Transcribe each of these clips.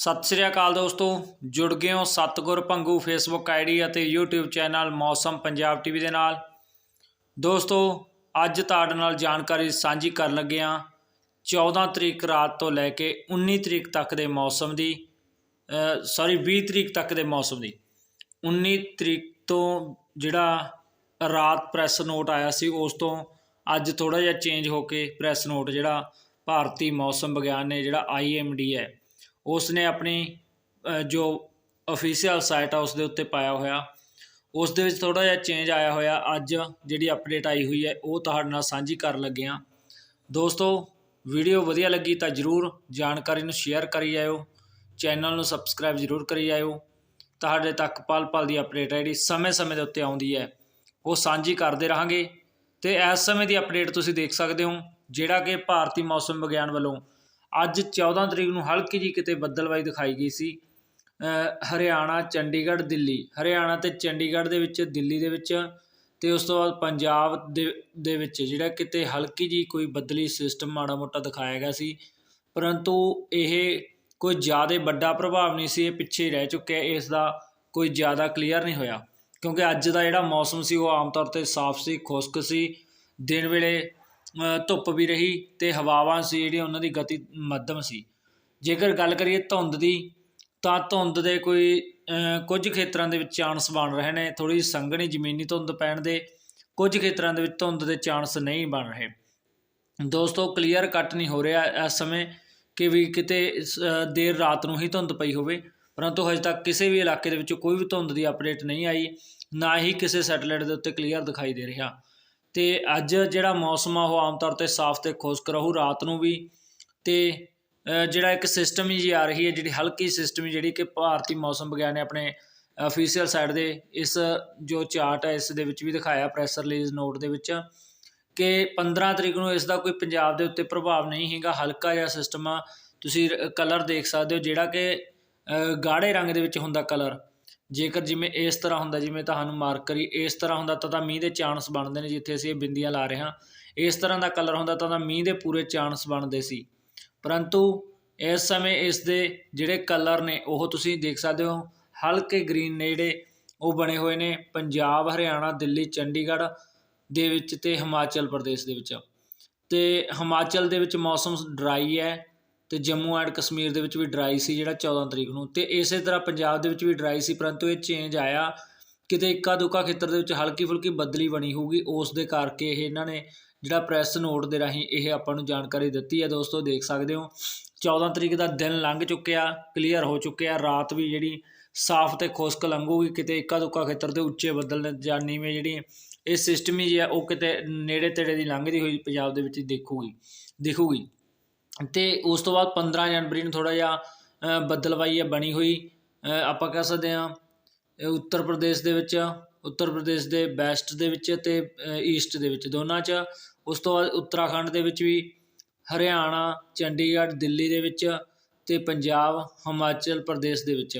ਸਤਿ ਸ੍ਰੀ ਅਕਾਲ ਦੋਸਤੋ, ਜੁੜ ਗਏ ਹੋ ਸਤਗੁਰ ਭੰਗੂ ਫੇਸਬੁੱਕ ਆਈਡੀ ਅਤੇ YouTube channel Mausam Punjab TV ਦੇ ਨਾਲ। ਦੋਸਤੋ, ਅੱਜ ਤੁਹਾਡੇ ਨਾਲ ਜਾਣਕਾਰੀ ਸਾਂਝੀ ਕਰਨ ਲੱਗੇ ਹਾਂ। 14 ਤਰੀਕ ਰਾਤ ਤੋਂ ਲੈ ਕੇ 19 ਤਰੀਕ ਤੱਕ ਦੇ ਮੌਸਮ ਦੀ ਸੌਰੀ 20 ਤਰੀਕ ਤੱਕ ਦੇ ਮੌਸਮ ਦੀ। 19 ਤਰੀਕ ਤੋਂ ਜਿਹੜਾ ਰਾਤ ਪ੍ਰੈਸ ਨੋਟ ਆਇਆ ਸੀ, ਉਸ ਤੋਂ ਅੱਜ ਥੋੜਾ ਜਿਹਾ ਚੇਂਜ ਹੋ ਕੇ ਪ੍ਰੈਸ ਨੋਟ ਜਿਹੜਾ ਭਾਰਤੀ ਮੌਸਮ ਵਿਗਿਆਨ ਨੇ ਜਿਹੜਾ ਆਈਐਮਡੀ ਹੈ ਉਸ ਨੇ ਆਪਣੀ ਜੋ ਅਫੀਸ਼ੀਅਲ ਸਾਈਟ ਆ ਉਸ ਦੇ ਉੱਤੇ ਪਾਇਆ ਹੋਇਆ। ਉਸ ਦੇ ਵਿੱਚ ਥੋੜਾ ਜਿਹਾ ਚੇਂਜ ਆਇਆ ਹੋਇਆ। ਅੱਜ ਜਿਹੜੀ ਅਪਡੇਟ ਆਈ ਹੋਈ ਹੈ, ਉਹ ਤੁਹਾਡੇ ਨਾਲ ਸਾਂਝੀ ਕਰਨ ਲੱਗੇ ਹਾਂ। ਦੋਸਤੋ ਵੀਡੀਓ ਵਧੀਆ ਲੱਗੀ ਤਾਂ ਜਰੂਰ ਜਾਣਕਾਰੀ ਨੂੰ ਸ਼ੇਅਰ ਕਰੀ ਜਾਇਓ। ਚੈਨਲ ਨੂੰ ਸਬਸਕ੍ਰਾਈਬ ਜਰੂਰ ਕਰੀ ਜਾਇਓ। ਤੁਹਾਡੇ ਤੱਕ ਪਲ ਪਲ ਦੀ ਅਪਡੇਟ ਹੈ ਜਿਹੜੀ ਸਮੇਂ-ਸਮੇਂ ਦੇ ਉੱਤੇ ਆਉਂਦੀ ਹੈ, ਉਹ ਸਾਂਝੀ ਕਰਦੇ ਰਹਾਂਗੇ। ਤੇ ਇਸ ਸਮੇਂ ਦੀ ਅਪਡੇਟ ਤੁਸੀਂ ਦੇਖ ਸਕਦੇ ਹੋ, ਜਿਹੜਾ ਕਿ ਭਾਰਤੀ ਮੌਸਮ ਵਿਗਿਆਨ ਵੱਲੋਂ ਅੱਜ 14 ਤਰੀਕ ਨੂੰ ਹਲਕੀ ਜੀ ਕਿਤੇ ਬੱਦਲਵਾਈ ਦਿਖਾਈ ਗਈ ਸੀ। ਹਰਿਆਣਾ, ਚੰਡੀਗੜ੍ਹ, ਦਿੱਲੀ। ਹਰਿਆਣਾ ਤੇ ਚੰਡੀਗੜ੍ਹ ਦੇ ਵਿੱਚ, ਦਿੱਲੀ ਦੇ ਵਿੱਚ ਤੇ ਉਸ ਤੋਂ ਬਾਅਦ ਪੰਜਾਬ ਦੇ ਦੇ ਵਿੱਚ ਜਿਹੜਾ ਕਿਤੇ ਹਲਕੀ ਜੀ ਕੋਈ ਬੱਦਲੀ ਸਿਸਟਮ ਮਾੜਾ ਮੋਟਾ ਦਿਖਾਇਆ ਗਿਆ ਸੀ। ਪਰੰਤੂ ਇਹ ਕੋਈ ਜ਼ਿਆਦਾ ਵੱਡਾ ਪ੍ਰਭਾਵ ਨਹੀਂ ਸੀ, ਇਹ ਪਿੱਛੇ ਹੀ ਰਹਿ ਚੁੱਕਿਆ, ਇਸ ਦਾ ਕੋਈ ਜ਼ਿਆਦਾ ਕਲੀਅਰ ਨਹੀਂ ਹੋਇਆ। ਕਿਉਂਕਿ ਅੱਜ ਦਾ ਜਿਹੜਾ ਮੌਸਮ ਸੀ, ਉਹ ਆਮ ਤੌਰ ਤੇ ਸਾਫ਼ ਸੀ, ਖੁਸ਼ਕ ਸੀ। ਦਿਨ ਵੇਲੇ ਧੁੱਪ ਵੀ ਰਹੀ ਅਤੇ ਹਵਾਵਾਂ ਸੀ, ਜਿਹੜੀਆਂ ਉਹਨਾਂ ਦੀ ਗਤੀ ਮੱਧਮ ਸੀ। ਜੇਕਰ ਗੱਲ ਕਰੀਏ ਧੁੰਦ ਦੀ, ਤਾਂ ਧੁੰਦ ਦੇ ਕੋਈ ਕੁਝ ਖੇਤਰਾਂ ਦੇ ਵਿੱਚ ਚਾਂਸ ਬਣ ਰਹੇ ਨੇ। ਥੋੜੀ ਸੰਘਣੀ ਜ਼ਮੀਨੀ ਧੁੰਦ ਪੈਣ ਦੇ ਕੁਝ ਖੇਤਰਾਂ ਦੇ ਵਿੱਚ ਧੁੰਦ ਦੇ ਚਾਂਸ ਨਹੀਂ ਬਣ ਰਹੇ। ਦੋਸਤੋ ਕਲੀਅਰ ਕੱਟ ਨਹੀਂ ਹੋ ਰਿਹਾ ਇਸ ਸਮੇਂ ਕਿ ਵੀ ਕਿਤੇ ਸ- ਦੇਰ ਰਾਤ ਨੂੰ ਹੀ ਧੁੰਦ ਪਈ ਹੋਵੇ। ਪਰੰਤੂ ਹਜੇ ਤੱਕ ਕਿਸੇ ਵੀ ਇਲਾਕੇ ਦੇ ਵਿੱਚ ਕੋਈ ਵੀ ਧੁੰਦ ਦੀ ਅਪਡੇਟ ਨਹੀਂ ਆਈ, ਨਾ ਹੀ ਕਿਸੇ ਸੈਟੇਲਾਈਟ ਦੇ ਉੱਤੇ ਕਲੀਅਰ ਦਿਖਾਈ ਦੇ ਰਿਹਾ। ਤੇ ਅੱਜ ਜਿਹੜਾ ਮੌਸਮ ਆ ਉਹ ਆਮ ਤੌਰ ਤੇ ਸਾਫ਼ ਤੇ ਖੁਸ਼ਕ ਰਹੂ, ਰਾਤ ਨੂੰ ਵੀ। ਤੇ ਜਿਹੜਾ ਇੱਕ ਸਿਸਟਮ ਹੀ ਜੀ ਆ ਰਹੀ ਹੈ, ਜਿਹੜੀ ਹਲਕੀ ਸਿਸਟਮ ਜਿਹੜੀ ਕਿ ਭਾਰਤੀ ਮੌਸਮ ਵਿਗਿਆਨ ਨੇ ਆਪਣੇ ਅਫੀਸ਼ੀਅਲ ਸਾਈਟ ਦੇ ਇਸ ਜੋ ਚਾਰਟ ਹੈ, ਇਸ ਦੇ ਵਿੱਚ ਵੀ ਦਿਖਾਇਆ ਪ੍ਰੈਸ ਰਿਲੀਜ਼ ਨੋਟ ਦੇ ਵਿੱਚ ਕਿ 15 ਤਰੀਕ ਨੂੰ ਇਸ ਦਾ ਕੋਈ ਪੰਜਾਬ ਦੇ ਉੱਤੇ ਪ੍ਰਭਾਵ ਨਹੀਂ ਹੈਗਾ। ਹਲਕਾ ਜਿਹਾ ਸਿਸਟਮ ਆ, ਤੁਸੀਂ ਕਲਰ ਦੇਖ ਸਕਦੇ ਹੋ, ਜਿਹੜਾ ਕਿ ਗਾੜੇ ਰੰਗ ਦੇ ਵਿੱਚ ਹੁੰਦਾ ਕਲਰ ਜੇਕਰ ਜਿਵੇਂ ਇਸ ਤਰ੍ਹਾਂ ਹੁੰਦਾ, ਜਿਵੇਂ ਤੁਹਾਨੂੰ ਮਾਰਕ ਕਰੀ, ਇਸ ਤਰ੍ਹਾਂ ਹੁੰਦਾ ਤਾਂ ਤਾਂ ਮੀਂਹ ਦੇ ਚਾਂਸ ਬਣਦੇ ਨੇ ਜਿੱਥੇ ਅਸੀਂ ਇਹ ਬਿੰਦੀਆਂ ਲਾ ਰਹੇ ਹਾਂ। ਇਸ ਤਰ੍ਹਾਂ ਦਾ ਕਲਰ ਹੁੰਦਾ ਤਾਂ ਤਾਂ ਮੀਂਹ ਦੇ ਪੂਰੇ ਚਾਂਸ ਬਣਦੇ ਸੀ। ਪਰੰਤੂ ਇਸ ਸਮੇਂ ਇਸ ਦੇ ਜਿਹੜੇ ਕਲਰ ਨੇ, ਉਹ ਤੁਸੀਂ ਦੇਖ ਸਕਦੇ ਹੋ। ਹਲਕੇ ਗ੍ਰੀਨ ਨੇ ਜਿਹੜੇ, ਉਹ ਬਣੇ ਹੋਏ ਨੇ ਪੰਜਾਬ, ਹਰਿਆਣਾ, ਦਿੱਲੀ, ਚੰਡੀਗੜ੍ਹ ਦੇ ਵਿੱਚ ਤੇ ਹਿਮਾਚਲ ਪ੍ਰਦੇਸ਼ ਦੇ ਵਿੱਚ। ਤੇ ਹਿਮਾਚਲ ਦੇ ਵਿੱਚ ਮੌਸਮ ਡਰਾਈ ਹੈ। ਅਤੇ ਜੰਮੂ ਐਂਡ ਕਸ਼ਮੀਰ ਦੇ ਵਿੱਚ ਵੀ ਡਰਾਈ ਸੀ ਜਿਹੜਾ 14 ਤਰੀਕ ਨੂੰ ਅਤੇ ਇਸੇ ਤਰ੍ਹਾਂ ਪੰਜਾਬ ਦੇ ਵਿੱਚ ਵੀ ਡਰਾਈ ਸੀ, ਪਰੰਤੂ ਇਹ ਚੇਂਜ ਆਇਆ। ਕਿਤੇ ਇੱਕਾ ਦੁੱਕਾ ਖੇਤਰ ਦੇ ਵਿੱਚ ਹਲਕੀ ਫੁਲਕੀ ਬਦਲੀ ਬਣੀ ਹੋਊਗੀ, ਉਸ ਦੇ ਕਰਕੇ ਇਹ ਇਹਨਾਂ ਨੇ ਜਿਹੜਾ ਪ੍ਰੈਸ ਨੋਟ ਦੇ ਰਾਹੀਂ ਇਹ ਆਪਾਂ ਨੂੰ ਜਾਣਕਾਰੀ ਦਿੱਤੀ ਹੈ। ਦੋਸਤੋ, ਦੇਖ ਸਕਦੇ ਹੋ 14 ਤਰੀਕ ਦਾ ਦਿਨ ਲੰਘ ਚੁੱਕਿਆ ਕਲੀਅਰ ਹੋ ਚੁੱਕਿਆ। ਰਾਤ ਵੀ ਜਿਹੜੀ ਸਾਫ਼ ਤੇ ਖੁਸ਼ਕ ਲੰਘੂਗੀ, ਕਿਤੇ ਇੱਕਾ ਦੁੱਕਾ ਖੇਤਰ ਦੇ ਉੱਚੇ ਬੱਦਲ ਜਾਂ ਨੀਵੇਂ ਜਿਹੜੀ ਇਹ ਸਿਸਟਮ ਹੀ ਹੈ, ਉਹ ਕਿਤੇ ਨੇੜੇ ਤੇੜੇ ਦੀ ਲੰਘਦੀ ਹੋਈ ਪੰਜਾਬ ਦੇ ਵਿੱਚ ਦੇਖੂਗੀ, ਦਿਖੂਗੀ। ਤੇ ਉਸ ਤੋਂ ਬਾਅਦ 15 ਜਨਵਰੀ ਨੂੰ ਥੋੜਾ ਜਿਹਾ ਅ, ਬੱਦਲਵਾਈ ਹੈ ਬਣੀ ਹੋਈ ਆਪਾਂ ਕਹਿ ਸਕਦੇ ਹਾਂ ਉੱਤਰ ਪ੍ਰਦੇਸ਼ ਦੇ ਵਿੱਚ ਉੱਤਰ ਪ੍ਰਦੇਸ਼ ਦੇ ਵੈਸਟ ਦੇ ਵਿੱਚ ਤੇ ਈਸਟ ਦੇ ਵਿੱਚ ਦੋਨਾਂ 'ਚ। ਉਸ ਤੋਂ ਬਾਅਦ ਉੱਤਰਾਖੰਡ ਦੇ ਵਿੱਚ ਵੀ ਹਰਿਆਣਾ ਚੰਡੀਗੜ੍ਹ ਦਿੱਲੀ ਦੇ ਵਿੱਚ ਤੇ ਪੰਜਾਬ ਹਿਮਾਚਲ ਪ੍ਰਦੇਸ਼ ਦੇ ਵਿੱਚ।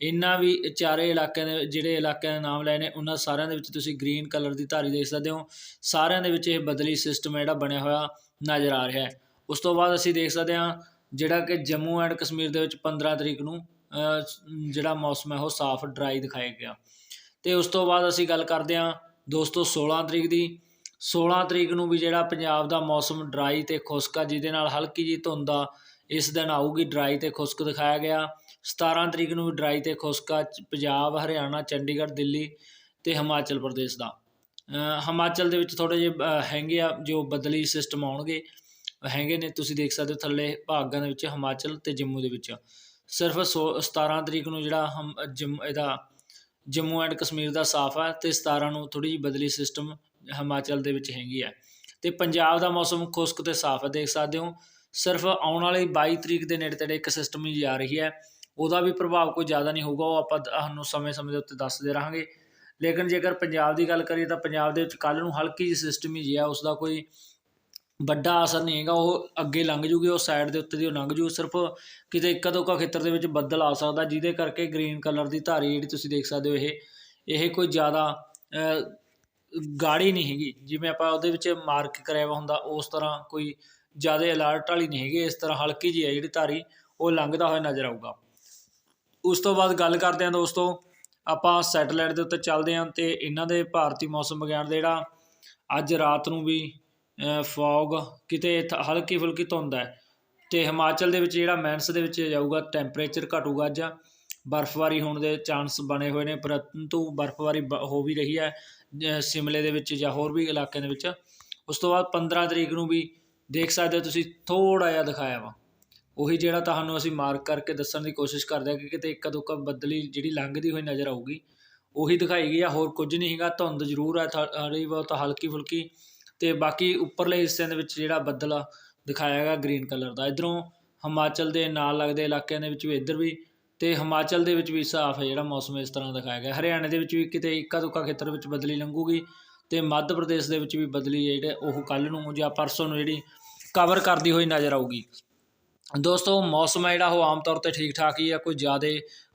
ਇਹਨਾਂ ਵੀ ਚਾਰੇ ਇਲਾਕਿਆਂ ਦੇ ਜਿਹੜੇ ਇਲਾਕਿਆਂ ਦੇ ਨਾਮ ਲਏ ਨੇ ਉਹਨਾਂ ਸਾਰਿਆਂ ਦੇ ਵਿੱਚ ਤੁਸੀਂ ਗ੍ਰੀਨ ਕਲਰ ਦੀ ਧਾਰੀ ਦੇਖ ਸਕਦੇ ਹੋ। ਸਾਰਿਆਂ ਦੇ ਵਿੱਚ ਇਹ ਬਦਲੀ ਸਿਸਟਮ ਜਿਹੜਾ ਬਣਿਆ ਹੋਇਆ ਨਜ਼ਰ ਆ ਰਿਹਾ ਹੈ। ਉਸ ਤੋਂ ਬਾਅਦ ਅਸੀਂ ਦੇਖ ਸਕਦੇ ਹਾਂ ਜਿਹੜਾ ਕਿ ਜੰਮੂ ਐਂਡ ਕਸ਼ਮੀਰ ਦੇ ਵਿੱਚ 15 ਤਰੀਕ ਨੂੰ ਜਿਹੜਾ ਮੌਸਮ ਹੈ ਉਹ ਸਾਫ਼ ਡਰਾਈ ਦਿਖਾਇਆ ਗਿਆ। ਅਤੇ ਉਸ ਤੋਂ ਬਾਅਦ ਅਸੀਂ ਗੱਲ ਕਰਦੇ ਹਾਂ ਦੋਸਤੋ 16 ਤਰੀਕ ਦੀ। 16 ਤਰੀਕ ਨੂੰ ਵੀ ਜਿਹੜਾ ਪੰਜਾਬ ਦਾ ਮੌਸਮ ਡਰਾਈ ਅਤੇ ਖੁਸ਼ਕ ਆ, ਜਿਹਦੇ ਨਾਲ ਹਲਕੀ ਜੀ ਧੁੰਦ ਆ, ਇਸ ਦਿਨ ਆਊਗੀ ਡਰਾਈ ਤੇ ਖੁਸ਼ਕ ਦਿਖਾਇਆ ਗਿਆ। 17 ਤਰੀਕ ਨੂੰ ਵੀ ਡਰਾਈ ਤੇ ਖੁਸ਼ਕ ਆ ਪੰਜਾਬ, ਹਰਿਆਣਾ, ਚੰਡੀਗੜ੍ਹ, ਦਿੱਲੀ ਤੇ ਹਿਮਾਚਲ ਪ੍ਰਦੇਸ਼ ਦਾ। ਹਿਮਾਚਲ ਦੇ ਵਿੱਚ ਥੋੜੇ ਜਿਹੇ ਹੈਗੇ ਆ ਜੋ ਬਦਲੀ ਸਿਸਟਮ ਆਉਣਗੇ। ਹੈਗੇ ਨੇ, ਤੁਸੀਂ ਦੇਖ ਸਕਦੇ ਹੋ ਥੱਲੇ ਭਾਗਾਂ ਦੇ ਵਿੱਚ ਹਿਮਾਚਲ ਤੇ ਜੰਮੂ ਦੇ ਵਿੱਚ। ਸਿਰਫ ਸੋ- 17 ਤਰੀਕ ਨੂੰ ਜਿਹੜਾ ਹਮ, ਜੰਮ, ਇਹਦਾ ਜੰਮੂ ਐਂਡ ਕਸ਼ਮੀਰ ਦਾ ਸਾਫ਼ ਹੈ ਤੇ 17 ਨੂੰ ਥੋੜੀ ਜਿਹੀ ਬਦਲੀ ਸਿਸਟਮ ਹਿਮਾਚਲ ਦੇ ਵਿੱਚ ਹੈਗੀ ਹੈ ਤੇ ਪੰਜਾਬ ਦਾ ਮੌਸਮ ਖੁਸ਼ਕ ਤੇ ਸਾਫ਼ ਹੈ ਦੇਖ ਸਕਦੇ ਹੋ। ਸਿਰਫ ਆਉਣ ਵਾਲੀ 22 ਤਰੀਕ ਦੇ ਨੇੜੇ ਤੇੜੇ ਇੱਕ ਸਿਸਟਮ ਹੀ ਆ ਰਹੀ ਹੈ ਉਹਦਾ ਵੀ ਪ੍ਰਭਾਵ ਕੋਈ ਜ਼ਿਆਦਾ ਨਹੀਂ ਹੋਊਗਾ, ਉਹ ਆਪਾਂ ਤੁਹਾਨੂੰ ਸਮੇਂ-ਸਮੇਂ ਦੇ ਉੱਤੇ ਦੱਸਦੇ ਰਹਾਂਗੇ। ਲੇਕਿਨ ਜੇਕਰ ਪੰਜਾਬ ਦੀ ਗੱਲ ਕਰੀਏ ਤਾਂ ਪੰਜਾਬ ਦੇ ਵਿੱਚ ਕੱਲ ਨੂੰ ਹਲਕੀ ਜਿਹੀ ਸਿਸਟਮ ਹੀ ਜਿਆ ਉਸ ਦਾ ਕੋਈ ਵੱਡਾ ਅਸਰ ਨਹੀਂ ਹੈਗਾ, ਉਹ ਅੱਗੇ ਲੰਘ ਜੂਗੀ, ਉਹ ਸਾਈਡ ਦੇ ਉੱਤੇ ਦੀ ਉਹ ਲੰਘ ਜੂ, ਸਿਰਫ ਕਿਤੇ ਇੱਕ ਦੋ ਖੇਤਰ ਦੇ ਵਿੱਚ ਬੱਦਲ ਆ ਸਕਦਾ, ਜਿਹਦੇ ਕਰਕੇ ਗ੍ਰੀਨ ਕਲਰ ਦੀ ਧਾਰੀ ਜਿਹੜੀ ਤੁਸੀਂ ਦੇਖ ਸਕਦੇ ਹੋ ਇਹ ਇਹ ਕੋਈ ਜ਼ਿਆਦਾ ਗਾੜੀ ਨਹੀਂ ਹੈਗੀ। ਜਿਵੇਂ ਆਪਾਂ ਉਹਦੇ ਵਿੱਚ ਮਾਰਕ ਕਰਿਆ ਹੁੰਦਾ, ਉਸ ਤਰ੍ਹਾਂ ਕੋਈ ਜ਼ਿਆਦਾ ਅਲਰਟ ਵਾਲੀ ਨਹੀਂ ਹੈਗੀ, ਇਸ ਤਰ੍ਹਾਂ ਹਲਕੀ ਜਿਹੀ ਹੈ ਜਿਹੜੀ ਧਾਰੀ, ਉਹ ਲੰਘਦਾ ਹੋਇਆ ਨਜ਼ਰ ਆਊਗਾ। ਉਸ ਤੋਂ ਬਾਅਦ ਗੱਲ ਕਰਦੇ ਹਾਂ ਦੋਸਤੋ, ਆਪਾਂ ਸੈਟਲਾਈਟ ਦੇ ਉੱਤੇ ਚੱਲਦੇ ਹਾਂ ਤੇ ਇਹਨਾਂ ਦੇ ਭਾਰਤੀ ਮੌਸਮ ਵਿਗਿਆਨ ਦੇ ਜਿਹੜਾ ਅੱਜ ਰਾਤ ਨੂੰ ਵੀ ਫੌਗ ਕਿਤੇ ਥ- ਹਲਕੀ ਫੁਲਕੀ ਧੁੰਦ ਹੈ। ਤੇ ਹਿਮਾਚਲ ਦੇ ਵਿੱਚ ਜਿਹੜਾ ਮੈਨਸ ਦੇ ਵਿੱਚ ਜਾਊਗਾ ਟੈਂਪਰੇਚਰ ਘਟੂਗਾ ਅੱਜ। ਬਰਫ਼ਬਾਰੀ ਹੋਣ ਦੇ ਚਾਂਸ ਬਣੇ ਹੋਏ ਨੇ, ਪਰੰਤੂ ਬਰਫ਼ਬਾਰੀ ਬ- ਹੋ ਵੀ ਰਹੀ ਹੈ ਸ਼ਿਮਲੇ ਦੇ ਵਿੱਚ ਜਾਂ ਹੋਰ ਵੀ ਇਲਾਕਿਆਂ ਦੇ ਵਿੱਚ। ਉਸ ਤੋਂ ਬਾਅਦ 15 ਤਰੀਕ ਨੂੰ ਵੀ ਦੇਖ ਸਕਦੇ ਹੋ ਤੁਸੀਂ ਥੋੜਾ ਜਿਹਾ ਦਿਖਾਇਆ ਵਾ। ਉਹੀ ਜਿਹੜਾ ਤੁਹਾਨੂੰ ਅਸੀਂ ਮਾਰਕ ਕਰਕੇ ਦੱਸਣ ਦੀ ਕੋਸ਼ਿਸ਼ ਕਰਦੇ ਹਾਂ ਕਿ ਕਿਤੇ ਇੱਕ ਦੋ ਦੁੱਕਾ ਬੱਦਲੀ ਜਿਹੜੀ ਲੰਘਦੀ ਹੋਈ ਨਜ਼ਰ ਆਊਗੀ, ਉਹੀ ਦਿਖਾਈ ਗਈ ਆ। ਹੋਰ ਕੁਝ ਨਹੀਂ ਹੈਗਾ, ਧੁੰਦ ਜ਼ਰੂਰ ਹੈ ਥੋੜੀ ਬਹੁਤ ਹਲਕੀ ਫੁਲਕੀ ਤੇ ਬਾਕੀ ਉੱਪਰਲੇ ਹਿੱਸਿਆਂ ਦੇ ਵਿੱਚ ਜਿਹੜਾ ਬੱਦਲ ਦਿਖਾਇਆ ਹੈਗਾ ਗ੍ਰੀਨ ਕਲਰ ਦਾ। ਇਧਰੋਂ ਹਿਮਾਚਲ ਦੇ ਨਾਲ ਲੱਗਦੇ ਇਲਾਕਿਆਂ ਦੇ ਵਿੱਚ ਵੀ ਇੱਧਰ ਵੀ ਤੇ ਹਿਮਾਚਲ ਦੇ ਵਿੱਚ ਵੀ ਸਾਫ਼ ਹੈ ਜਿਹੜਾ ਮੌਸਮ ਇਸ ਤਰ੍ਹਾਂ ਦਿਖਾਇਆ ਗਿਆ। ਹਰਿਆਣੇ ਦੇ ਵਿੱਚ ਵੀ ਕਿਤੇ ਇੱਕਾ ਦੁੱਕਾ ਖੇਤਰ ਵਿੱਚ ਬਦਲੀ ਲੰਘੂਗੀ ਤੇ ਮੱਧ ਪ੍ਰਦੇਸ਼ ਦੇ ਵਿੱਚ ਵੀ ਬਦਲੀ ਹੈ ਜਿਹੜੇ ਉਹ ਕੱਲ ਨੂੰ ਜਾਂ ਪਰਸੋਂ ਨੂੰ ਜਿਹੜੀ ਕਵਰ ਕਰਦੀ ਹੋਈ ਨਜ਼ਰ ਆਊਗੀ। ਦੋਸਤੋ, ਮੌਸਮ ਹੈ ਜਿਹੜਾ ਉਹ ਆਮ ਤੌਰ ਤੇ ਠੀਕ ਠਾਕ ਹੀ ਆ, ਕੋਈ ਜ਼ਿਆਦਾ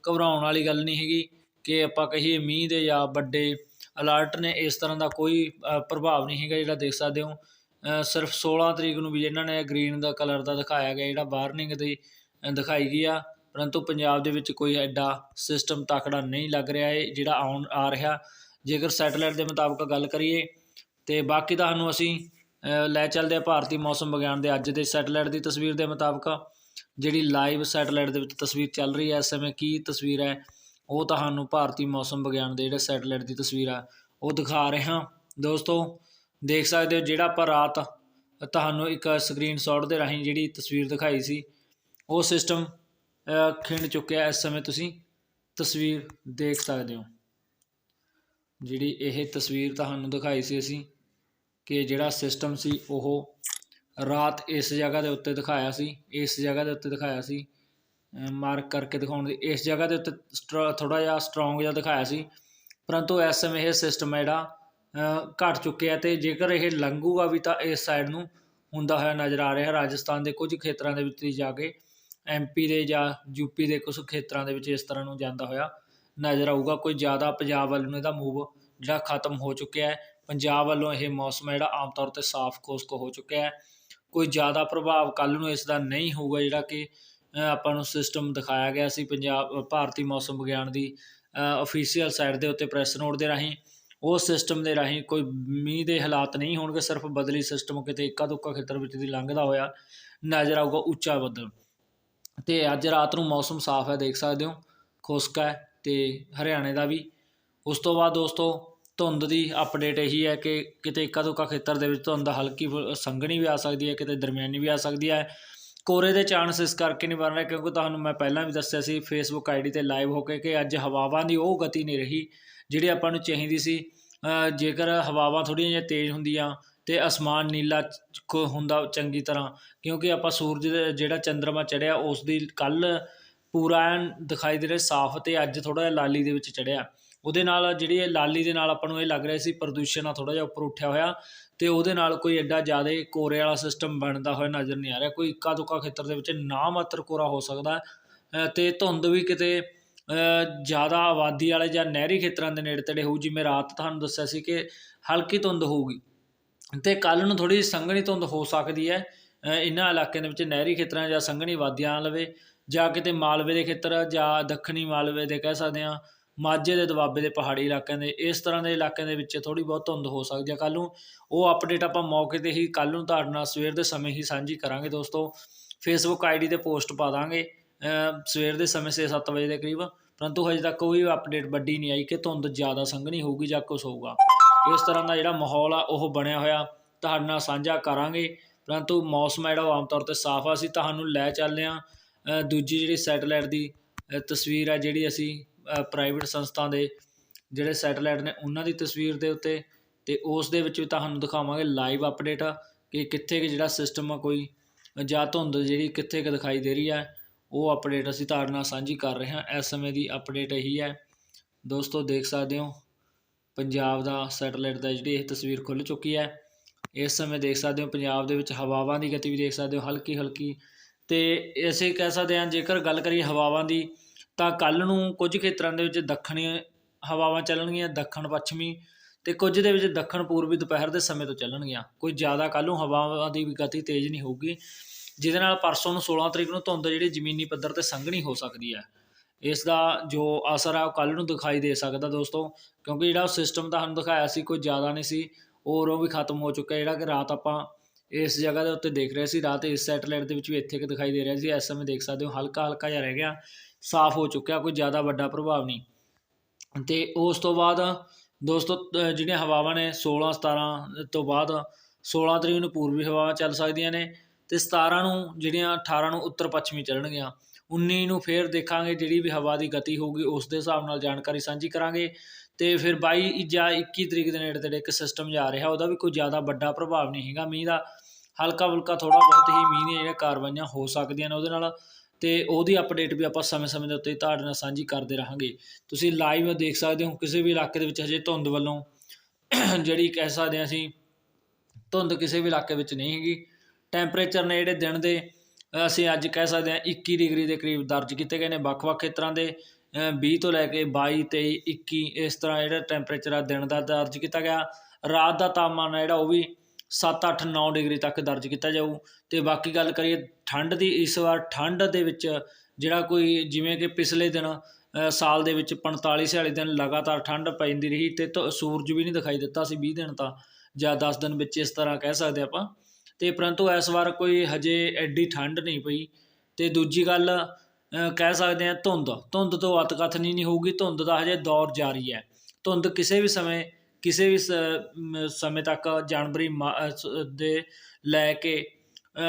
ਘਬਰਾਉਣ ਵਾਲੀ ਗੱਲ ਨਹੀਂ ਹੈਗੀ ਕਿ ਆਪਾਂ ਕਹੀਏ ਮੀਂਹ ਦੇ ਜਾਂ ਵੱਡੇ ਅਲਰਟ ਨੇ ਇਸ ਤਰ੍ਹਾਂ ਦਾ ਕੋਈ ਪ੍ਰਭਾਵ ਨਹੀਂ ਹੈਗਾ ਜਿਹੜਾ ਦੇਖ ਸਕਦੇ ਹੋ। ਸਿਰਫ 16 ਤਰੀਕ ਨੂੰ ਵੀ ਇਹਨਾਂ ਨੇ ਗ੍ਰੀਨ ਦਾ ਕਲਰ ਦਾ ਦਿਖਾਇਆ ਗਿਆ, ਜਿਹੜਾ ਵਾਰਨਿੰਗ ਦੀ ਦਿਖਾਈ ਗਈ ਆ। ਪਰੰਤੂ ਪੰਜਾਬ ਦੇ ਵਿੱਚ ਕੋਈ ਐਡਾ ਸਿਸਟਮ ਤਕੜਾ ਨਹੀਂ ਲੱਗ ਰਿਹਾ ਹੈ ਜਿਹੜਾ ਆਉਣ, ਆ ਰਿਹਾ। ਜੇਕਰ ਸੈਟੇਲਾਈਟ ਦੇ ਮੁਤਾਬਕ ਗੱਲ ਕਰੀਏ, ਤੇ ਬਾਕੀ ਤੁਹਾਨੂੰ ਅਸੀਂ ਲੈ ਚੱਲਦੇ ਆ ਭਾਰਤੀ ਮੌਸਮ ਵਿਗਿਆਨ ਦੇ ਅੱਜ ਦੇ ਸੈਟੇਲਾਈਟ ਦੀ ਤਸਵੀਰ ਦੇ ਮੁਤਾਬਕ। ਜਿਹੜੀ ਲਾਈਵ ਸੈਟੇਲਾਈਟ ਦੇ ਵਿੱਚ ਤਸਵੀਰ ਚੱਲ ਰਹੀ ਹੈ, ਇਸ ਸਮੇਂ ਕੀ ਤਸਵੀਰ ਹੈ ਉਹ ਤੁਹਾਨੂੰ ਭਾਰਤੀ ਮੌਸਮ ਵਿਗਿਆਨ ਦੇ ਜਿਹੜੇ ਸੈਟੇਲਾਈਟ ਦੀ ਤਸਵੀਰ ਆ, ਉਹ ਦਿਖਾ ਰਹੇ ਹਾਂ। ਦੋਸਤੋ, ਦੇਖ ਸਕਦੇ ਹੋ ਜਿਹੜਾ ਆਪਾਂ ਰਾਤ ਤੁਹਾਨੂੰ ਇੱਕ ਸਕਰੀਨਸ਼ਾਟ ਦੇ ਰਾਹੀਂ ਜਿਹੜੀ ਤਸਵੀਰ ਦਿਖਾਈ ਸੀ, ਉਹ ਸਿਸਟਮ ਖਿੰਡ ਚੁੱਕਿਆ ਇਸ ਸਮੇਂ ਤੁਸੀਂ ਤਸਵੀਰ ਦੇਖ ਸਕਦੇ ਹੋ। ਜਿਹੜੀ ਇਹ ਤਸਵੀਰ ਤੁਹਾਨੂੰ ਦਿਖਾਈ ਸੀ ਅਸੀਂ ਕਿ ਜਿਹੜਾ ਸਿਸਟਮ ਸੀ, ਉਹ ਰਾਤ ਇਸ ਜਗ੍ਹਾ ਦੇ ਉੱਤੇ ਦਿਖਾਇਆ ਸੀ, ਇਸ ਜਗ੍ਹਾ ਦੇ ਉੱਤੇ ਦਿਖਾਇਆ ਸੀ। ਮਾਰਕ ਕਰਕੇ ਦਿਖਾਉਣ ਦੀ। ਇਸ ਜਗ੍ਹਾ ਦੇ ਉੱਤੇ ਥੋੜਾ ਜਿਹਾ ਸਟਰੋਂਗ ਜਿਹਾ ਦਿਖਾਇਆ ਸੀ। ਪਰੰਤੂ ਇਸ ਸਮੇਂ ਇਹ ਸਿਸਟਮ ਜਿਹੜਾ ਅ, ਘਟ ਚੁੱਕਿਆ ਤੇ ਜੇਕਰ ਇਹ ਲੰਘੂਗਾ ਵੀ ਤਾਂ ਇਸ ਸਾਈਡ ਨੂੰ ਹੁੰਦਾ ਹੋਇਆ ਨਜ਼ਰ ਆ ਰਿਹਾ। ਰਾਜਸਥਾਨ ਦੇ ਕੁਝ ਖੇਤਰਾਂ ਦੇ ਵਿੱਚ ਦੀ ਜਾ ਕੇ ਐਮਪੀ ਦੇ ਜਾਂ ਯੂਪੀ ਦੇ ਕੁਝ ਖੇਤਰਾਂ ਦੇ ਵਿੱਚ ਇਸ ਤਰ੍ਹਾਂ ਨੂੰ ਜਾਂਦਾ ਹੋਇਆ ਨਜ਼ਰ ਆਊਗਾ। ਕੋਈ ਜ਼ਿਆਦਾ ਪੰਜਾਬ ਵੱਲ ਨੂੰ ਇਹਦਾ ਮੂਵ ਜਿਹੜਾ ਖਤਮ ਹੋ ਚੁੱਕਿਆ ਹੈ। ਪੰਜਾਬ ਵੱਲੋਂ ਇਹ ਮੌਸਮ ਜਿਹੜਾ ਆਮ ਤੌਰ ਤੇ ਸਾਫ਼ ਖੁਸ਼ਕ ਹੋ ਚੁੱਕਿਆ ਹੈ। ਕੋਈ ਜ਼ਿਆਦਾ ਪ੍ਰਭਾਵ ਕੱਲ ਨੂੰ ਇਸ ਦਾ ਨਹੀਂ ਹੋਊਗਾ ਜਿਹੜਾ ਕਿ ਆਪਾਂ ਨੂੰ ਸਿਸਟਮ ਦਿਖਾਇਆ ਗਿਆ ਸੀ ਪੰਜਾਬ ਭਾਰਤੀ ਮੌਸਮ ਵਿਗਿਆਨ ਦੀ ਅਫੀਸ਼ੀਅਲ ਸਾਈਟ ਦੇ ਉੱਤੇ ਪ੍ਰੈਸ ਨੋਟ ਦੇ ਰਾਹੀਂ। ਉਹ ਸਿਸਟਮ ਦੇ ਰਾਹੀਂ ਕੋਈ ਮੀਂਹ ਦੇ ਹਾਲਾਤ ਨਹੀਂ ਹੋਣਗੇ, ਸਿਰਫ ਬਦਲੀ ਸਿਸਟਮ ਕਿਤੇ ਇੱਕਾ ਦੁੱਕਾ ਖੇਤਰ ਵਿੱਚ ਦੀ ਲੰਘਦਾ ਹੋਇਆ ਨਜ਼ਰ ਆਊਗਾ ਉੱਚਾ ਬੱਦਲ। ਤੇ ਅੱਜ ਰਾਤ ਨੂੰ ਮੌਸਮ ਸਾਫ਼ ਹੈ, ਦੇਖ ਸਕਦੇ ਹੋ, ਖੁਸ਼ਕ ਹੈ ਤੇ ਹਰਿਆਣੇ ਦਾ ਵੀ। ਉਸ ਤੋਂ ਬਾਅਦ ਦੋਸਤੋ, ਧੁੰਦ ਦੀ ਅਪਡੇਟ ਇਹੀ ਹੈ ਕਿ ਕਿਤੇ ਇੱਕਾ ਦੁੱਕਾ ਖੇਤਰ ਦੇ ਵਿੱਚ ਧੁੰਦ ਹਲਕੀ ਫੁ- ਸੰਘਣੀ ਵੀ ਆ ਸਕਦੀ ਹੈ, ਕਿਤੇ ਦਰਮਿਆਨੀ ਵੀ ਆ ਸਕਦੀ ਹੈ। ਕੋਰੇ ਦੇ ਚਾਂਸ ਇਸ ਕਰਕੇ ਨਹੀਂ ਬਣ ਰਹੇ ਕਿਉਂਕਿ ਤੁਹਾਨੂੰ ਮੈਂ ਪਹਿਲਾਂ ਵੀ ਦੱਸਿਆ ਸੀ ਫੇਸਬੁੱਕ ਆਈਡੀ ਤੇ ਲਾਈਵ ਹੋ ਕੇ ਕਿ ਅੱਜ ਹਵਾਵਾਂ ਦੀ ਉਹ ਗਤੀ ਨਹੀਂ ਰਹੀ, ਜਿਹੜੀ ਆਪਾਂ ਨੂੰ ਚਾਹੀਦੀ ਸੀ। ਜੇਕਰ ਹਵਾਵਾਂ ਥੋੜ੍ਹੀਆਂ ਜਿਹੀਆਂ ਤੇਜ਼ ਹੁੰਦੀਆਂ ਤੇ ਅਸਮਾਨ ਨੀਲਾ ਚ- ਹੁੰਦਾ ਚੰਗੀ ਤਰ੍ਹਾਂ, ਕਿਉਂਕਿ ਆਪਾਂ ਸੂਰਜ ਜਿਹੜਾ ਚੰਦਰਮਾ ਚੜਿਆ ਉਸ ਦੀ ਕੱਲ ਪੂਰਾ ਦਿਖਾਈ ਦੇ ਰਿਹਾ, ਸਾਫ਼ ਤੇ ਅੱਜ ਥੋੜਾ ਜਿਹਾ ਲਾਲੀ ਦੇ ਵਿੱਚ ਚੜਿਆ ਉਹਦੇ ਨਾਲ ਜਿਹੜੀ ਇਹ ਲਾਲੀ ਦੇ ਨਾਲ ਆਪਾਂ ਨੂੰ ਇਹ ਲੱਗ ਰਿਹਾ ਸੀ ਪ੍ਰਦੂਸ਼ਣ ਆ ਥੋੜਾ ਜਿਹਾ ਉੱਪਰ ਉੱਠਿਆ ਹੋਇਆ, ਤੇ ਉਹਦੇ ਨਾਲ ਕੋਈ ਐਡਾ ਜ਼ਿਆਦਾ ਕੋਰੇ ਵਾਲਾ ਸਿਸਟਮ ਬਣਦਾ ਹੋਇਆ ਨਜ਼ਰ ਨਹੀਂ ਆ ਰਿਹਾ, ਕੋਈ ਇੱਕਾ ਦੁੱਕਾ ਖੇਤਰ ਦੇ ਵਿੱਚ ਨਾ ਮਾਤਰ ਕੋਰਾ ਹੋ ਸਕਦਾ ਹੈ। ਤੇ ਧੁੰਦ ਵੀ ਕਿਤੇ ਜ਼ਿਆਦਾ ਆਬਾਦੀ ਵਾਲੇ ਜਾਂ ਨਹਿਰੀ ਖੇਤਰਾਂ ਦੇ ਨੇੜੇ ਤੇੜੇ ਹੋਊ, ਜਿਵੇਂ ਰਾਤ ਤੁਹਾਨੂੰ ਦੱਸਿਆ ਸੀ ਕਿ ਹਲਕੀ ਧੁੰਦ ਹੋਊਗੀ, ਤੇ ਕੱਲ ਨੂੰ ਥੋੜੀ ਸੰਘਣੀ ਧੁੰਦ ਹੋ ਸਕਦੀ ਹੈ ਇਹਨਾਂ ਇਲਾਕਿਆਂ ਦੇ ਵਿੱਚ ਨਹਿਰੀ ਖੇਤਰਾਂ ਜਾਂ ਸੰਘਣੀ ਵਾਦੀਆਂ ਲਵੇ ਜਾਂ ਕਿਤੇ ਮਾਲਵੇ ਦੇ ਖੇਤਰ, ਜਾਂ ਦੱਖਣੀ ਮਾਲਵੇ ਦੇ ਕਹਿ ਸਕਦੇ ਹਾਂ ਮਾਝੇ ਦੇ ਦੁਆਬੇ ਦੇ ਪਹਾੜੀ ਇਲਾਕਿਆਂ ਦੇ, ਇਸ ਤਰ੍ਹਾਂ ਦੇ ਇਲਾਕਿਆਂ ਦੇ ਵਿੱਚ ਥੋੜੀ ਬਹੁਤ ਧੁੰਦ ਹੋ ਸਕਦੀ ਹੈ ਕੱਲ ਨੂੰ। ਉਹ ਅਪਡੇਟ ਆਪਾਂ ਮੌਕੇ ਤੇ ਹੀ ਕੱਲ ਨੂੰ ਤੁਹਾਡੇ ਨਾਲ ਸਵੇਰ ਦੇ ਸਮੇਂ ਹੀ ਸਾਂਝੀ ਕਰਾਂਗੇ ਦੋਸਤੋ। ਫੇਸਬੁੱਕ ਆਈਡੀ ਤੇ ਪੋਸਟ ਪਾ ਦਾਂਗੇ। ਸਵੇਰ ਦੇ ਸਮੇਂ 6-7 ਵਜੇ ਦੇ ਕਰੀਬ। ਪਰੰਤੂ ਹਜੇ ਤੱਕ ਕੋਈ ਅਪਡੇਟ ਵੱਡੀ ਨਹੀਂ ਆਈ ਕਿ ਧੁੰਦ ਜ਼ਿਆਦਾ ਸੰਘਣੀ ਹੋਊਗੀ ਜਾਂ ਕੁਛ ਹੋਊਗਾ। ਇਸ ਤਰ੍ਹਾਂ ਦਾ ਜਿਹੜਾ ਮਾਹੌਲ ਆ, ਉਹ ਬਣਿਆ ਹੋਇਆ। ਤੁਹਾਡੇ ਨਾਲ ਸਾਂਝਾ ਕਰਾਂਗੇ। ਪਰੰਤੂ ਮੌਸਮ ਹੈ ਜਿਹੜਾ, ਉਹ ਆਮ ਤੌਰ ਤੇ ਸਾਫ਼ ਆ। ਅਸੀਂ ਤੁਹਾਨੂੰ ਲੈ ਚੱਲਦੇ ਹਾਂ। ਦੂਜੀ ਜਿਹੜੀ ਸੈਟਲਾਈਟ ਦੀ ਤਸਵੀਰ ਆ ਜਿਹੜੀ ਅਸੀਂ ਪ੍ਰਾਈਵੇਟ ਸੰਸਥਾ ਦੇ ਜਿਹੜੇ ਸੈਟੇਲਾਈਟ ਨੇ ਉਹਨਾਂ ਦੀ ਤਸਵੀਰ ਦੇ ਉੱਤੇ ਅਤੇ ਉਸ ਦੇ ਵਿੱਚ ਵੀ ਤੁਹਾਨੂੰ ਦਿਖਾਵਾਂਗੇ ਲਾਈਵ ਅਪਡੇਟ ਕਿ ਕਿੱਥੇ ਕਿ ਜਿਹੜਾ ਸਿਸਟਮ ਆ ਕੋਈ ਜਾਂ ਧੁੰਦ ਜਿਹੜੀ ਕਿੱਥੇ ਕਿ ਦਿਖਾਈ ਦੇ ਰਹੀ ਹੈ ਉਹ ਅਪਡੇਟ ਅਸੀਂ ਤੁਹਾਡੇ ਨਾਲ ਸਾਂਝੀ ਕਰ ਰਹੇ ਹਾਂ। ਇਸ ਸਮੇਂ ਦੀ ਅਪਡੇਟ ਇਹੀ ਹੈ। ਦੋਸਤੋ, ਦੇਖ ਸਕਦੇ ਹੋ, ਪੰਜਾਬ ਦਾ ਸੈਟੇਲਾਈਟ ਦਾ ਜਿਹੜੀ ਇਹ ਤਸਵੀਰ ਖੁੱਲ ਚੁੱਕੀ ਹੈ। ਇਸ ਸਮੇਂ ਦੇਖ ਸਕਦੇ ਹੋ, ਪੰਜਾਬ ਦੇ ਵਿੱਚ ਹਵਾਵਾਂ ਦੀ ਗਤੀ ਵੀ ਦੇਖ ਸਕਦੇ ਹੋ ਹਲਕੀ ਹਲਕੀ ਤੇ ਇਸੇ ਕਹਿ ਸਕਦੇ ਹਾਂ, ਜੇਕਰ ਗੱਲ ਕਰੀਏ ਹਵਾਵਾਂ ਦੀ ਤਾਂ ਕੱਲ ਨੂੰ ਕੁਝ ਖੇਤਰਾਂ ਦੇ ਵਿੱਚ ਦੱਖਣੀ ਹਵਾਵਾਂ ਚੱਲਣਗੀਆਂ, ਦੱਖਣ ਪੱਛਮੀ ਤੇ ਕੁਝ ਦੇ ਵਿੱਚ ਦੱਖਣ ਪੂਰਬੀ ਦੁਪਹਿਰ ਦੇ ਸਮੇਂ ਤੋਂ ਚੱਲਣਗੀਆਂ। ਕੋਈ ਜ਼ਿਆਦਾ ਕੱਲ ਨੂੰ ਹਵਾਵਾਂ ਦੀ ਵੀ ਗਤੀ ਤੇਜ਼ ਨਹੀਂ ਹੋਊਗੀ, ਜਿਹਦੇ ਨਾਲ ਪਰਸੋਂ ਨੂੰ 16 ਤਰੀਕ ਨੂੰ ਧੁੰਦ ਜਿਹੜੀ ਜ਼ਮੀਨੀ ਪੱਧਰ ਤੇ ਸੰਘਣੀ ਹੋ ਸਕਦੀ ਹੈ। ਇਸ ਦਾ ਜੋ ਅਸਰ ਆ, ਉਹ ਕੱਲ ਨੂੰ ਦਿਖਾਈ ਦੇ ਸਕਦਾ ਦੋਸਤੋ, ਕਿਉਂਕਿ ਜਿਹੜਾ ਸਿਸਟਮ ਤਾਂ ਸਾਨੂੰ ਦਿਖਾਇਆ ਸੀ, ਕੋਈ ਜ਼ਿਆਦਾ ਨਹੀਂ ਸੀ ਔਰ ਉਹ ਵੀ ਖਤਮ ਹੋ ਚੁੱਕਾ ਜਿਹੜਾ ਕਿ ਰਾਤ ਆਪਾਂ ਇਸ ਜਗ੍ਹਾ ਦੇ ਉੱਤੇ ਦੇਖ ਰਹੇ ਸੀ, ਰਾਤ ਇਸ ਸੈਟੇਲਾਈਟ ਦੇ ਵਿੱਚ ਵੀ ਇੱਥੇ ਕਿ ਦਿਖਾਈ ਦੇ ਰਿਹਾ ਸੀ। ਇਸ ਸਮੇਂ ਦੇਖ ਸਕਦੇ ਹੋ ਹਲਕਾ ਹਲਕਾ ਜਿਹਾ ਰਹਿ ਗਿਆ। ਸਾਫ਼ ਹੋ ਚੁੱਕਿਆ, ਕੋਈ ਜ਼ਿਆਦਾ ਵੱਡਾ ਪ੍ਰਭਾਵ ਨਹੀਂ। ਤੇ ਉਸ ਤੋਂ ਬਾਅਦ ਦੋਸਤੋ ਜਿਹੜੀਆਂ ਹਵਾਵਾਂ ਨੇ 16 17 ਤੋਂ ਬਾਅਦ 16 ਤਰੀਕ ਨੂੰ ਪੂਰਬੀ ਹਵਾਵਾਂ ਚੱਲ ਸਕਦੀਆਂ ਨੇ ਤੇ 17 ਨੂੰ ਜਿਹੜੀਆਂ 18 ਨੂੰ ਉੱਤਰ ਪੱਛਮੀ ਚੱਲਣਗੀਆਂ। 19 ਨੂੰ ਫੇਰ ਦੇਖਾਂਗੇ ਜਿਹੜੀ ਵੀ ਹਵਾ ਦੀ ਗਤੀ ਹੋਊਗੀ, ਉਸ ਦੇ ਹਿਸਾਬ ਨਾਲ ਜਾਣਕਾਰੀ ਸਾਂਝੀ ਕਰਾਂਗੇ। ਤੇ ਫਿਰ 22 ਜਾਂ 21 ਤਰੀਕ ਦੇ ਨੇੜੇ ਤੇੜੇ ਇੱਕ ਸਿਸਟਮ ਜਾ ਰਿਹਾ, ਉਹਦਾ ਵੀ ਕੋਈ ਜ਼ਿਆਦਾ ਵੱਡਾ ਪ੍ਰਭਾਵ ਨਹੀਂ ਹੈਗਾ। ਮੀਂਹ ਦਾ ਹਲਕਾ ਫੁਲਕਾ ਥੋੜਾ ਬਹੁਤ ਹੀ ਮੀਂਹ ਦੀਆਂ ਜਿਹੜੀਆਂ ਕਾਰਵਾਈਆਂ ਹੋ ਸਕਦੀਆਂ ਨੇ ਉਹਦੇ ਨਾਲ। ਤੇ ਉਹਦੀ ਅਪਡੇਟ ਵੀ ਆਪਾਂ ਸਮੇਂ-ਸਮੇਂ ਦੇ ਉੱਤੇ ਤੁਹਾਡੇ ਨਾਲ ਸਾਂਝੀ ਕਰਦੇ ਰਹਾਂਗੇ। ਤੁਸੀਂ ਲਾਈਵ ਦੇਖ ਸਕਦੇ ਹੋ ਕਿਸੇ ਵੀ ਇਲਾਕੇ ਦੇ ਵਿੱਚ ਹਜੇ ਧੁੰਦ ਵੱਲੋਂ ਜਿਹੜੀ ਕਹਿ ਸਕਦੇ ਹਾਂ ਅਸੀਂ ਧੁੰਦ ਕਿਸੇ ਵੀ ਇਲਾਕੇ ਵਿੱਚ ਨਹੀਂ ਹੈਗੀ। ਟੈਂਪਰੇਚਰ ਨੇ ਜਿਹੜੇ ਦਿਨ ਦੇ ਅਸੀਂ ਅੱਜ ਕਹਿ ਸਕਦੇ ਹਾਂ 21 ਡਿਗਰੀ ਦੇ ਕਰੀਬ ਦਰਜ ਕੀਤੇ ਗਏ ਨੇ ਵੱਖ-ਵੱਖ ਖੇਤਰਾਂ ਦੇ ਅ, 20 ਤੋਂ ਲੈ ਕੇ 22 23 21 ਇਸ ਤਰ੍ਹਾਂ ਜਿਹੜਾ ਟੈਂਪਰੇਚਰ ਆ ਦਿਨ ਦਾ ਦਰਜ ਕੀਤਾ ਗਿਆ। ਰਾਤ ਦਾ ਤਾਪਮਾਨ ਆ ਜਿਹੜਾ ਉਹ ਵੀ 7 8 9 ਡਿਗਰੀ ਤੱਕ ਦਰਜ ਕੀਤਾ ਜਾਊ। ਤੇ ਬਾਕੀ ਗੱਲ ਕਰੀਏ ਠੰਡ ਦੀ, ਇਸ ਵਾਰ ਠੰਡ ਦੇ ਵਿੱਚ ਜਿਹੜਾ ਕੋਈ ਜਿਵੇਂ ਕਿ ਪਿਛਲੇ ਦਿਨ ਸਾਲ ਦੇ ਵਿੱਚ 45 46 ਦਿਨ ਲਗਾਤਾਰ ਠੰਡ ਪੈਂਦੀ ਰਹੀ ਤੇ ਧੁ- ਸੂਰਜ ਵੀ ਨਹੀਂ ਦਿਖਾਈ ਦਿੱਤਾ ਸੀ 20 ਦਿਨ ਤਾਂ, ਜਾਂ 10 ਦਿਨ ਵਿੱਚ ਇਸ ਤਰ੍ਹਾਂ ਕਹਿ ਸਕਦੇ ਆਪਾਂ। ਤੇ ਪਰੰਤੂ ਇਸ ਵਾਰ ਕੋਈ ਹਜੇ ਐਡੀ ਠੰਡ ਨਹੀਂ ਪਈ। ਤੇ ਦੂਜੀ ਗੱਲ ਕਹਿ ਸਕਦੇ ਹਾਂ ਧੁੰਦ। ਧੁੰਦ ਤੋਂ ਅਤਕਥਨੀ ਨਹੀਂ ਹੋਊਗੀ। ਧੁੰਦ ਦਾ ਹਜੇ ਦੌਰ ਜਾਰੀ ਹੈ। ਧੁੰਦ ਕਿਸੇ ਵੀ ਸਮੇਂ ਕਿਸੇ ਵੀ ਸ- ਸਮੇਂ ਤੱਕ ਜਨਵਰੀ ਮਾ- ਦੇ ਲੈ ਕੇ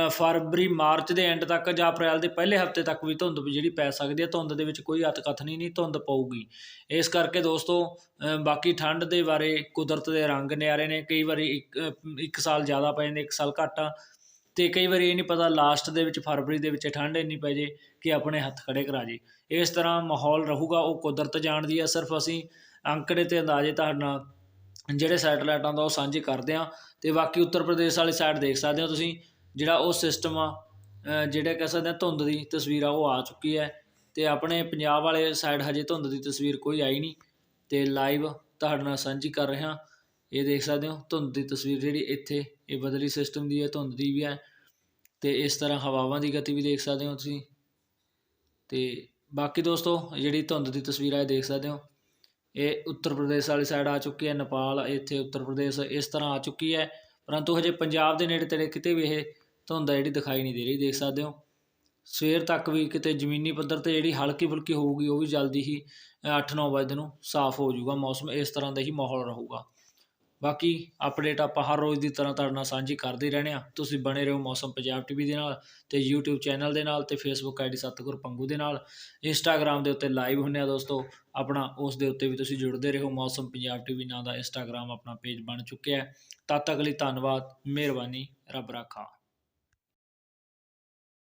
ਫਰਵਰੀ, ਮਾਰਚ ਦੇ ਐਂਡ ਤੱਕ ਜਾਂ ਅਪ੍ਰੈਲ ਦੇ ਪਹਿਲੇ ਹਫ਼ਤੇ ਤੱਕ ਵੀ ਧੁੰਦ ਜਿਹੜੀ ਪੈ ਸਕਦੀ ਹੈ, ਧੁੰਦ ਦੇ ਵਿੱਚ ਕੋਈ ਅਤਕਥਨੀ ਨਹੀਂ ਧੁੰਦ ਪਊਗੀ। ਇਸ ਕਰਕੇ ਦੋਸਤੋ ਬਾਕੀ ਠੰਡ ਦੇ ਬਾਰੇ ਕੁਦਰਤ ਦੇ ਰੰਗ ਨਿਆਰੇ ਨੇ, ਕਈ ਵਾਰੀ ਇੱਕ ਇੱਕ ਸਾਲ ਜ਼ਿਆਦਾ ਪੈ ਜਾਂਦੇ, ਇੱਕ ਸਾਲ ਘੱਟ। ਤੇ ਕਈ ਵਾਰੀ ਇਹ ਨਹੀਂ ਪਤਾ ਲਾਸਟ ਦੇ ਵਿੱਚ, ਫਰਵਰੀ ਦੇ ਵਿੱਚ ਠੰਡ ਇੰਨੀ ਪੈ ਜੇ ਕਿ ਆਪਣੇ ਹੱਥ ਖੜੇ ਕਰਾ ਜੇ। ਇਸ ਤਰ੍ਹਾਂ ਮਾਹੌਲ ਰਹੂਗਾ, ਉਹ ਕੁਦਰਤ ਜਾਣਦੀ ਹੈ, ਸਿਰਫ ਅਸੀਂ ਅੰਕੜੇ ਤੇ ਅੰਦਾਜ਼ੇ ਤੁਹਾਡੇ ਨਾਲ ਜਿਹੜੇ ਸੈਟਲਾਈਟਾਂ ਦਾ ਉਹ ਸਾਂਝੇ ਕਰਦੇ ਆ ਤੇ ਬਾਕੀ ਉੱਤਰ ਪ੍ਰਦੇਸ਼ ਵਾਲੀ ਸਾਈਡ ਦੇਖ ਸਕਦੇ ਹੋ ਤੁਸੀਂ ਜਿਹੜਾ ਉਹ ਸਿਸਟਮ ਆ ਅ, ਜਿਹੜੇ ਕਹਿ ਸਕਦੇ ਆ ਧੁੰਦ ਦੀ ਤਸਵੀਰ ਆ ਉਹ ਆ ਚੁੱਕੀ ਹੈ ਤੇ ਆਪਣੇ ਪੰਜਾਬ ਵਾਲੇ ਸਾਈਡ ਹਜੇ ਧੁੰਦ ਦੀ ਤਸਵੀਰ ਕੋਈ ਆਈ ਨਹੀਂ ਤੇ ਲਾਈਵ ਤੁਹਾਡੇ ਨਾਲ ਸਾਂਝੀ ਕਰ ਰਿਹਾ। ਇਹ ਦੇਖ ਸਕਦੇ ਹੋ ਧੁੰਦ ਦੀ ਤਸਵੀਰ ਜਿਹੜੀ ਇੱਥੇ ਇਹ ਬਦਲੀ ਸਿਸਟਮ ਦੀ ਹੈ ਧੁੰਦ ਦੀ ਵੀ ਹੈ ਤੇ ਇਸ ਤਰ੍ਹਾਂ ਹਵਾਵਾਂ ਦੀ ਗਤੀ ਵੀ ਦੇਖ ਸਕਦੇ ਹੋ ਤੁਸੀਂ ਤੇ ਬਾਕੀ ਦੋਸਤੋ ਜਿਹੜੀ ਧੁੰਦ ਦੀ ਤਸਵੀਰ ਆ ਇਹ ਦੇਖ ਸਕਦੇ ਹੋ। ਇਹ ਉੱਤਰ ਪ੍ਰਦੇਸ਼ ਵਾਲੀ ਸਾਈਡ ਆ ਚੁੱਕੀ ਹੈ, ਨੇਪਾਲ, ਇੱਥੇ ਉੱਤਰ ਪ੍ਰਦੇਸ਼ ਇਸ ਤਰ੍ਹਾਂ ਆ ਚੁੱਕੀ ਹੈ। ਪਰੰਤੂ ਹਜੇ ਪੰਜਾਬ ਦੇ ਨੇੜੇ ਤੇੜੇ ਕਿਤੇ ਵੀ ਇਹ ਧੁੰਦ ਹੈ ਜਿਹੜੀ ਦਿਖਾਈ ਨਹੀਂ ਦੇ ਰਹੀ, ਦੇਖ ਸਕਦੇ ਹੋ। ਸਵੇਰ ਤੱਕ ਵੀ ਕਿਤੇ ਜ਼ਮੀਨੀ ਪੱਧਰ ਤੇ ਜਿਹੜੀ ਹਲਕੀ ਫੁਲਕੀ ਹੋਊਗੀ, ਉਹ ਵੀ ਜਲਦੀ ਹੀ 8-9 ਵਜੇ ਨੂੰ ਸਾਫ਼ ਹੋ ਜਾਊਗਾ ਮੌਸਮ, ਇਸ ਤਰ੍ਹਾਂ ਦਾ ਹੀ ਮਾਹੌਲ ਰਹੂਗਾ। ਬਾਕੀ ਅਪਡੇਟ ਆਪਾਂ ਹਰ ਰੋਜ਼ ਦੀ ਤਰ੍ਹਾਂ ਤੁਹਾਡੇ ਨਾਲ ਸਾਂਝੀ ਕਰਦੇ ਹੀ। ਰਹਿਣੇ ਆ ਤੁਸੀਂ ਬਣੇ ਰਹੋ ਮੌਸਮ ਪੰਜਾਬ ਟੀਵੀ ਦੇ ਨਾਲ ਤੇ YouTube ਚੈਨਲ ਦੇ ਨਾਲ ਤੇ Facebook ਆਈਡੀ ਸਤਗੁਰ ਪੰਗੂ ਦੇ ਨਾਲ। Instagram ਦੇ ਉੱਤੇ ਲਾਈਵ ਹੁੰਨੇ ਆ ਦੋਸਤੋ। ਆਪਣਾ ਉਸ ਦੇ ਉੱਤੇ ਵੀ ਤੁਸੀਂ ਜੁੜਦੇ ਰਹੋ। ਮੌਸਮ ਪੰਜਾਬ ਟੀਵੀ ਨਾਂ ਦਾ Instagram ਆਪਣਾ ਪੇਜ ਬਣ ਚੁੱਕਿਆ ਹੈ। ਤਦ ਤੱਕ ਲਈ ਧੰਨਵਾਦ, ਮਿਹਰਬਾਨੀ, ਰੱਬ ਰਾਖਾ।